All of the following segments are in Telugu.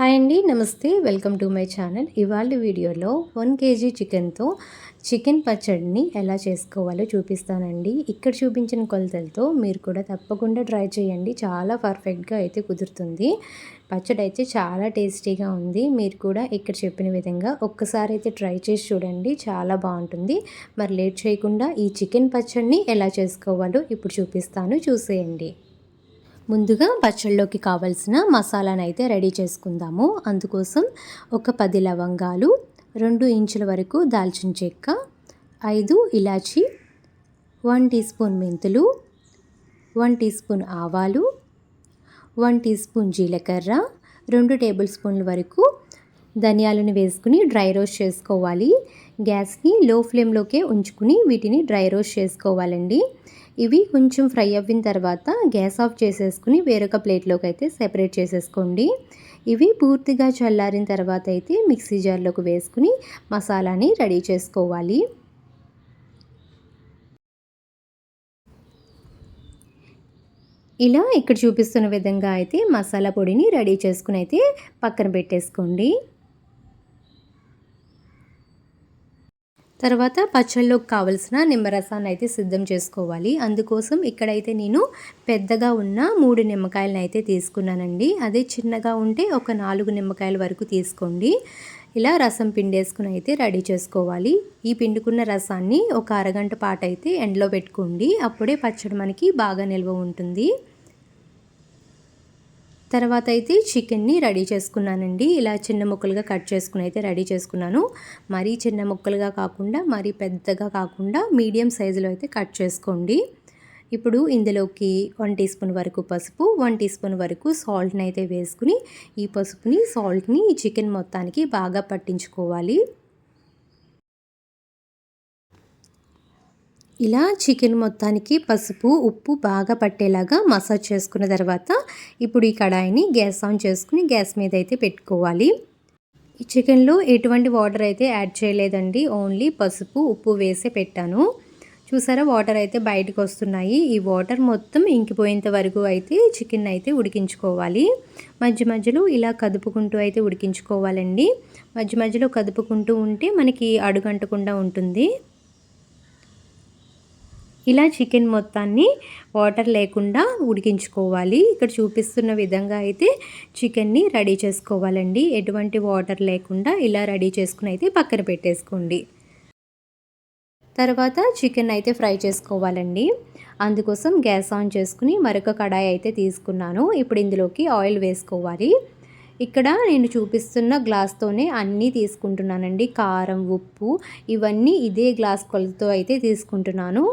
హాయ్ అండి namaste. Welcome to my channel. ఇవాళ వీడియోలో వన్ కేజీ చికెన్తో చికెన్ పచ్చడిని ఎలా చేసుకోవాలో చూపిస్తానండి. ఇక్కడ చూపించిన కొలతలతో మీరు కూడా తప్పకుండా ట్రై చేయండి. చాలా పర్ఫెక్ట్గా అయితే కుదురుతుంది. పచ్చడి అయితే చాలా టేస్టీగా ఉంది. మీరు కూడా ఇక్కడ చెప్పిన విధంగా ఒక్కసారి అయితే ట్రై చేసి చూడండి. చాలా బాగుంటుంది. మరి లేట్ చేయకుండా ఈ చికెన్ పచ్చడిని ఎలా చేసుకోవాలో ఇప్పుడు చూపిస్తాను. చూసేయండి. ముందుగా పచ్చళ్ళలోకి కావలసిన మసాలాను అయితే రెడీ చేసుకుందాము. అందుకోసం ఒక పది లవంగాలు రెండు ఇంచుల వరకు దాల్చిన చెక్క ఐదు ఇలాచి వన్ టీ స్పూన్ మెంతులు వన్ టీ స్పూన్ ఆవాలు వన్ టీ స్పూన్ జీలకర్ర రెండు టేబుల్ స్పూన్ల వరకు ధనియాలను వేసుకుని డ్రై రోస్ట్ చేసుకోవాలి. గ్యాస్ని లో ఫ్లేమ్లోకే ఉంచుకుని వీటిని డ్రై రోస్ట్ చేసుకోవాలండి. ఇవి కొంచెం ఫ్రై అవ్విన తర్వాత గ్యాస్ ఆఫ్ చేసేసుకుని వేరొక ప్లేట్లోకి అయితే సెపరేట్ చేసేసుకోండి. ఇవి పూర్తిగా చల్లారిన తర్వాత అయితే మిక్సీ జార్లోకి వేసుకుని మసాలాని రెడీ చేసుకోవాలి. ఇలా ఇక్కడ చూపిస్తున్న విధంగా అయితే మసాలా పొడిని రెడీ చేసుకుని అయితే పక్కన పెట్టేసుకోండి. తర్వాత పచ్చళ్ళలోకి కావలసిన నిమ్మరసాన్ని అయితే సిద్ధం చేసుకోవాలి. అందుకోసం ఇక్కడైతే నేను పెద్దగా ఉన్న మూడు నిమ్మకాయలను అయితే తీసుకున్నానండి. అదే చిన్నగా ఉంటే ఒక నాలుగు నిమ్మకాయల వరకు తీసుకోండి. ఇలా రసం పిండేసుకుని అయితే రెడీ చేసుకోవాలి. ఈ పిండుకున్న రసాన్ని ఒక అరగంట పాటు అయితే ఎండలో పెట్టుకోండి. అప్పుడే పచ్చడి మనకి బాగా నిల్వ ఉంటుంది. తర్వాత అయితే చికెన్ని రెడీ చేసుకున్నానండి. ఇలా చిన్న ముక్కలుగా కట్ చేసుకుని అయితే రెడీ చేసుకున్నాను. మరీ చిన్న ముక్కలుగా కాకుండా మరీ పెద్దగా కాకుండా మీడియం సైజులో అయితే కట్ చేసుకోండి. ఇప్పుడు ఇందులోకి వన్ టీ స్పూన్ వరకు పసుపు వన్ టీ స్పూన్ వరకు సాల్ట్ని అయితే వేసుకుని ఈ పసుపుని సాల్ట్ని ఈ చికెన్ మొత్తానికి బాగా పట్టించుకోవాలి. ఇలా చికెన్ మొత్తానికి పసుపు ఉప్పు బాగా పట్టేలాగా మసాజ్ చేసుకున్న తర్వాత ఇప్పుడు ఈ కడాయిని గ్యాస్ ఆన్ చేసుకుని గ్యాస్ మీద అయితే పెట్టుకోవాలి. ఈ చికెన్లో ఎటువంటి వాటర్ అయితే యాడ్ చేయలేదండి. ఓన్లీ పసుపు ఉప్పు వేసే పెట్టాను. చూసారా వాటర్ అయితే బయటకు వస్తున్నాయి. ఈ వాటర్ మొత్తం ఇంకిపోయేంత వరకు అయితే చికెన్ అయితే ఉడికించుకోవాలి. మధ్య మధ్యలో ఇలా కదుపుకుంటూ అయితే ఉడికించుకోవాలండి. మధ్య మధ్యలో కదుపుకుంటూ ఉంటే మనకి అడుగంటకుండా ఉంటుంది. ఇలా చికెన్ మొత్తాన్ని వాటర్ లేకుండా ఉడికించుకోవాలి. ఇక్కడ చూపిస్తున్న విధంగా అయితే చికెన్ని రెడీ చేసుకోవాలండి. ఎటువంటి వాటర్ లేకుండా ఇలా రెడీ చేసుకుని అయితే పక్కన పెట్టేసుకోండి. తర్వాత చికెన్ అయితే ఫ్రై చేసుకోవాలండి. అందుకోసం గ్యాస్ ఆన్ చేసుకుని మరొక కడాయి అయితే తీసుకున్నాను. ఇప్పుడు ఇందులోకి ఆయిల్ వేసుకోవాలి. ఇక్కడ నేను చూపిస్తున్న గ్లాస్తోనే అన్నీ తీసుకుంటున్నానండి. కారం ఉప్పు ఇవన్నీ ఇదే గ్లాస్ కొలతో అయితే తీసుకుంటున్నాను.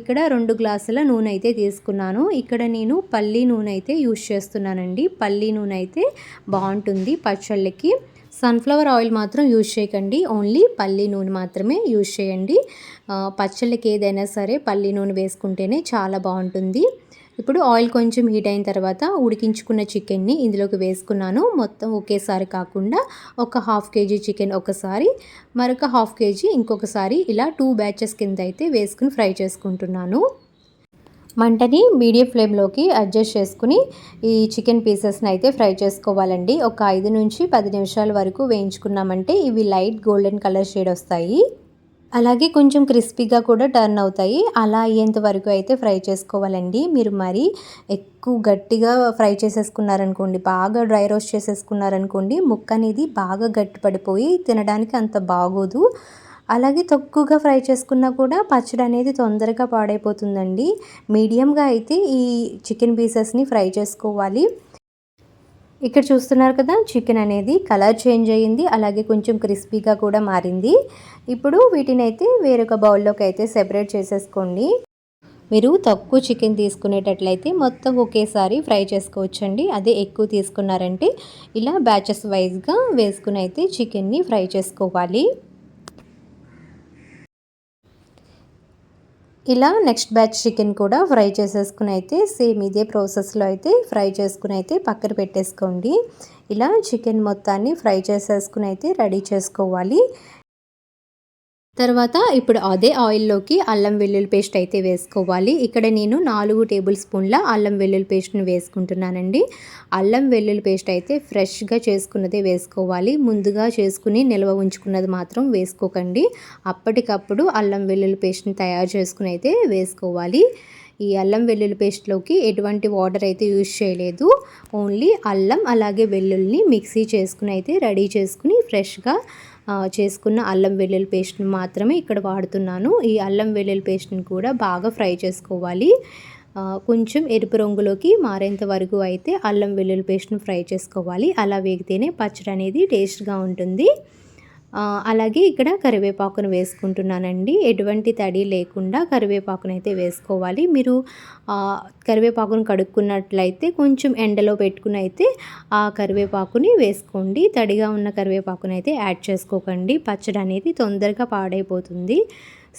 ఇక్కడ రెండు గ్లాసుల నూనె అయితే తీసుకున్నాను. ఇక్కడ నేను పల్లి నూనె అయితే యూజ్ చేస్తున్నానండి. పల్లి నూనె అయితే బాగుంటుంది పచ్చళ్ళకి. సన్ఫ్లవర్ ఆయిల్ మాత్రం యూజ్ చేయకండి. ఓన్లీ పల్లి నూనె మాత్రమే యూజ్ చేయండి. పచ్చళ్ళకి ఏదైనా సరే పల్లి నూనె వేసుకుంటేనే చాలా బాగుంటుంది. ఇప్పుడు ఆయిల్ కొంచెం హీట్ అయిన తర్వాత ఉడికించుకున్న చికెన్ని ఇందులోకి వేసుకున్నాను. మొత్తం ఒకేసారి కాకుండా ఒక హాఫ్ కేజీ చికెన్ ఒకసారి మరొక హాఫ్ కేజీ ఇంకొకసారి ఇలా టూ బ్యాచెస్ కింద అయితే వేసుకుని ఫ్రై చేసుకుంటున్నాను. మంటని మీడియం ఫ్లేమ్లోకి అడ్జస్ట్ చేసుకుని ఈ చికెన్ పీసెస్ని అయితే ఫ్రై చేసుకోవాలండి. ఒక ఐదు నుంచి పది నిమిషాల వరకు వేయించుకున్నామంటే ఇవి లైట్ గోల్డెన్ కలర్ షేడ్ వస్తాయి. అలాగే కొంచెం క్రిస్పీగా కూడా టర్న్ అవుతాయి. అలా అయ్యేంత వరకు అయితే ఫ్రై చేసుకోవాలండి. మీరు మరి ఎక్కువ గట్టిగా ఫ్రై చేసేసుకున్నారనుకోండి బాగా డ్రై రోస్ట్ చేసేసుకున్నారనుకోండి ముక్క అనేది బాగా గట్టి పడిపోయి తినడానికి అంత బాగోదు. అలాగే తక్కువగా ఫ్రై చేసుకున్నా కూడా పచ్చడి అనేది తొందరగా పాడైపోతుందండి. మీడియంగా అయితే ఈ చికెన్ పీసెస్ని ఫ్రై చేసుకోవాలి. ఇక్కడ చూస్తున్నారు కదా చికెన్ అనేది కలర్ చేంజ్ అయ్యింది అలాగే కొంచెం క్రిస్పీగా కూడా మారింది. ఇప్పుడు వీటిని అయితే వేరొక బౌల్లోకి అయితే సెపరేట్ చేసేసుకోండి. మీరు తక్కువ చికెన్ తీసుకునేటట్లయితే మొత్తం ఒకేసారి ఫ్రై చేసుకోవచ్చండి. అదే ఎక్కువ తీసుకున్నారంటే ఇలా బ్యాచెస్ వైజ్గా వేసుకుని అయితే చికెన్ని ఫ్రై చేసుకోవాలి. ఇలా నెక్స్ట్ బ్యాచ్ చికెన్ కూడా ఫ్రై చేసేసుకుని అయితే సేమ్ ఇదే ప్రాసెస్లో అయితే ఫ్రై చేసుకుని అయితే పక్కన పెట్టేసుకోండి. ఇలా చికెన్ మొత్తాన్ని ఫ్రై చేసేసుకుని అయితే రెడీ చేసుకోవాలి. తర్వాత ఇప్పుడు అదే ఆయిల్లోకి అల్లం వెల్లుల్లి పేస్ట్ అయితే వేసుకోవాలి. ఇక్కడ నేను నాలుగు టేబుల్ స్పూన్ల అల్లం వెల్లుల్లి పేస్ట్ని వేసుకుంటున్నానండి. అల్లం వెల్లుల్లి పేస్ట్ అయితే ఫ్రెష్గా చేసుకున్నదే వేసుకోవాలి. ముందుగా చేసుకుని నిల్వ ఉంచుకున్నది మాత్రం వేసుకోకండి. అప్పటికప్పుడు అల్లం వెల్లుల్లి పేస్ట్ని తయారు చేసుకుని అయితే వేసుకోవాలి. ఈ అల్లం వెల్లుల్లి పేస్ట్లోకి ఎటువంటి వాటర్ అయితే యూజ్ చేయలేదు. ఓన్లీ అల్లం అలాగే వెల్లుల్లిని మిక్సీ చేసుకుని అయితే రెడీ చేసుకుని ఫ్రెష్గా చేసుకున్న అల్లం వెల్లుల్లి పేస్ట్ని మాత్రమే ఇక్కడ వాడుతున్నాను. ఈ అల్లం వెల్లుల్లి పేస్ట్ని కూడా బాగా ఫ్రై చేసుకోవాలి. కొంచెం ఎరుపు రంగులోకి మారేంత వరకు అయితే అల్లం వెల్లుల్లి పేస్ట్ని ఫ్రై చేసుకోవాలి. అలా వేగితేనే పచ్చడి అనేది టేస్ట్గా ఉంటుంది. అలాగే ఇక్కడ కరివేపాకును వేసుకుంటున్నానండి. ఎటువంటి తడి లేకుండా కరివేపాకును అయితే వేసుకోవాలి. మీరు కరివేపాకును కడుక్కున్నట్లయితే కొంచెం ఎండలో పెట్టుకుని అయితే ఆ కరివేపాకుని వేసుకోండి. తడిగా ఉన్న కరివేపాకును అయితే యాడ్ చేసుకోకండి. పచ్చడి అనేది తొందరగా పాడైపోతుంది.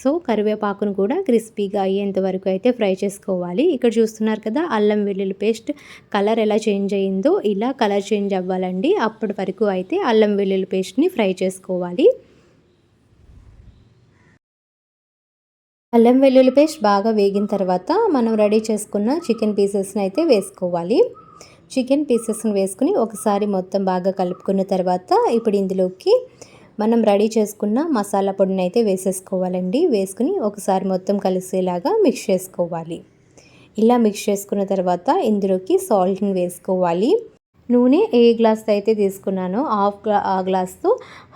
సో కరివేపాకును కూడా క్రిస్పీగా అయ్యేంత వరకు అయితే ఫ్రై చేసుకోవాలి. ఇక్కడ చూస్తున్నారు కదా అల్లం వెల్లుల్లి పేస్ట్ కలర్ ఎలా చేంజ్ అయ్యిందో ఇలా కలర్ చేంజ్ అవ్వాలండి. అప్పటి వరకు అయితే అల్లం వెల్లుల్లి పేస్ట్ని ఫ్రై చేసుకోవాలి. అల్లం వెల్లుల్లి పేస్ట్ బాగా వేగిన తర్వాత మనం రెడీ చేసుకున్న చికెన్ పీసెస్ని అయితే వేసుకోవాలి. చికెన్ పీసెస్ని వేసుకుని ఒకసారి మొత్తం బాగా కలుపుకున్న తర్వాత ఇప్పుడు ఇందులోకి మనం రెడీ చేసుకున్న మసాలా పొడిని అయితే వేసేసుకోవాలండి. వేసుకుని ఒకసారి మొత్తం కలిసేలాగా మిక్స్ చేసుకోవాలి. ఇలా మిక్స్ చేసుకున్న తర్వాత ఇందులోకి సాల్ట్ని వేసుకోవాలి. నూనె ఏ గ్లాస్ అయితే తీసుకున్నానో హాఫ్ గ్లా ఆ గ్లాస్తో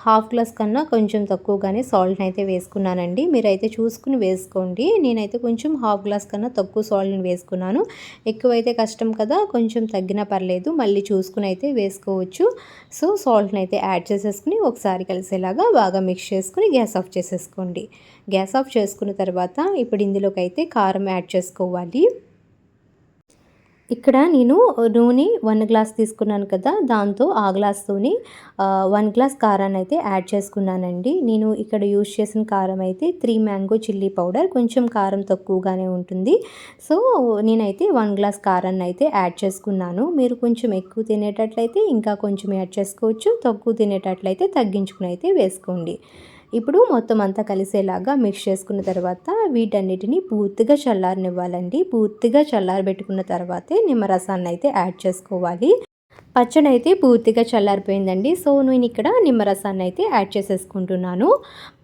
హాఫ్ గ్లాస్ కన్నా కొంచెం తక్కువగానే సాల్ట్ని అయితే వేసుకున్నానండి. మీరైతే చూసుకుని వేసుకోండి. నేనైతే కొంచెం హాఫ్ గ్లాస్ కన్నా తక్కువ సాల్ట్ని వేసుకున్నాను. ఎక్కువైతే కష్టం కదా కొంచెం తగ్గినా పర్లేదు. మళ్ళీ చూసుకుని అయితే వేసుకోవచ్చు. సో సాల్ట్ని అయితే యాడ్ చేసేసుకుని ఒకసారి కలిసేలాగా బాగా మిక్స్ చేసుకుని గ్యాస్ ఆఫ్ చేసేసుకోండి. గ్యాస్ ఆఫ్ చేసుకున్న తర్వాత ఇప్పుడు ఇందులోకి అయితే కారం యాడ్ చేసుకోవాలి. ఇక్కడ నేను నూనె వన్ గ్లాస్ తీసుకున్నాను కదా దాంతో ఆ గ్లాస్తోని వన్ గ్లాస్ కారాన్ని అయితే యాడ్ చేసుకున్నానండి. నేను ఇక్కడ యూజ్ చేసిన కారం అయితే త్రీ మ్యాంగో చిల్లీ పౌడర్ కొంచెం కారం తక్కువగానే ఉంటుంది. సో నేనైతే వన్ గ్లాస్ కారాన్ని అయితే యాడ్ చేసుకున్నాను. మీరు కొంచెం ఎక్కువ తినేటట్లయితే ఇంకా కొంచెం యాడ్ చేసుకోవచ్చు తక్కువ తినేటట్లయితే తగ్గించుకుని అయితే వేసుకోండి. ఇప్పుడు మొత్తం అంతా కలిసేలాగా మిక్స్ చేసుకున్న తర్వాత వీటన్నిటిని పూర్తిగా చల్లారనివ్వాలండి. పూర్తిగా చల్లారబెట్టుకున్న తర్వాతే నిమ్మరసాన్ని అయితే యాడ్ చేసుకోవాలి. పచ్చడి అయితే పూర్తిగా చల్లారిపోయిందండి. సో నేను ఇక్కడ నిమ్మరసాన్ని అయితే యాడ్ చేసేసుకుంటున్నాను.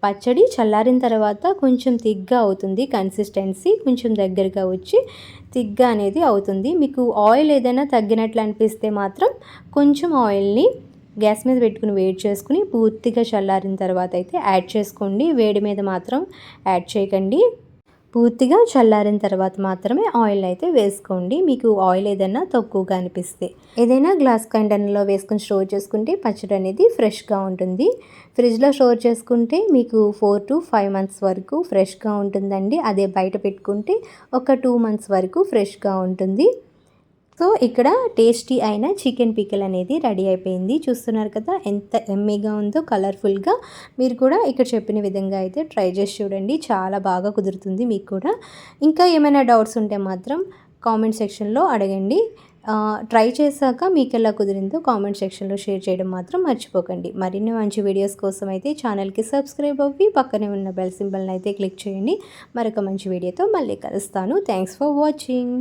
పచ్చడి చల్లారిన తర్వాత కొంచెం తిగ్గా అవుతుంది కన్సిస్టెన్సీ కొంచెం దగ్గరగా వచ్చి తిగ్గా అనేది అవుతుంది. మీకు ఆయిల్ ఏదైనా తగ్గినట్లు అనిపిస్తే మాత్రం కొంచెం ఆయిల్ని గ్యాస్ మీద పెట్టుకుని వేడి చేసుకుని పూర్తిగా చల్లారిన తర్వాత అయితే యాడ్ చేసుకోండి. వేడి మీద మాత్రం యాడ్ చేయకండి. పూర్తిగా చల్లారిన తర్వాత మాత్రమే ఆయిల్ అయితే వేసుకోండి. మీకు ఆయిల్ ఏదైనా తక్కువగా అనిపిస్తే. ఏదైనా గ్లాస్ కంటైనర్లో వేసుకుని స్టోర్ చేసుకుంటే పచ్చడి అనేది ఫ్రెష్గా ఉంటుంది. ఫ్రిడ్జ్లో స్టోర్ చేసుకుంటే మీకు ఫోర్ టు ఫైవ్ మంత్స్ వరకు ఫ్రెష్గా ఉంటుందండి. అదే బయట పెట్టుకుంటే ఒక టూ మంత్స్ వరకు ఫ్రెష్గా ఉంటుంది. సో ఇక్కడ టేస్టీ అయిన చికెన్ పికిల్ అనేది రెడీ అయిపోయింది. చూస్తున్నారు కదా ఎంత ఎమ్మీగా ఉందో కలర్ఫుల్గా. మీరు కూడా ఇక్కడ చెప్పిన విధంగా అయితే ట్రై చేసి చూడండి. చాలా బాగా కుదురుతుంది మీకు కూడా. ఇంకా ఏమైనా డౌట్స్ ఉంటే మాత్రం కామెంట్ సెక్షన్లో అడగండి. ట్రై చేశాక మీకు ఎలా కుదిరిందో కామెంట్ సెక్షన్లో షేర్ చేయడం మాత్రం మర్చిపోకండి. మరిన్ని మంచి వీడియోస్ కోసం అయితే ఛానల్కి సబ్స్క్రైబ్ అవ్వి పక్కనే ఉన్న బెల్ సింబల్ని అయితే క్లిక్ చేయండి. మరొక మంచి వీడియోతో మళ్ళీ కలుస్తాను. Thanks for watching.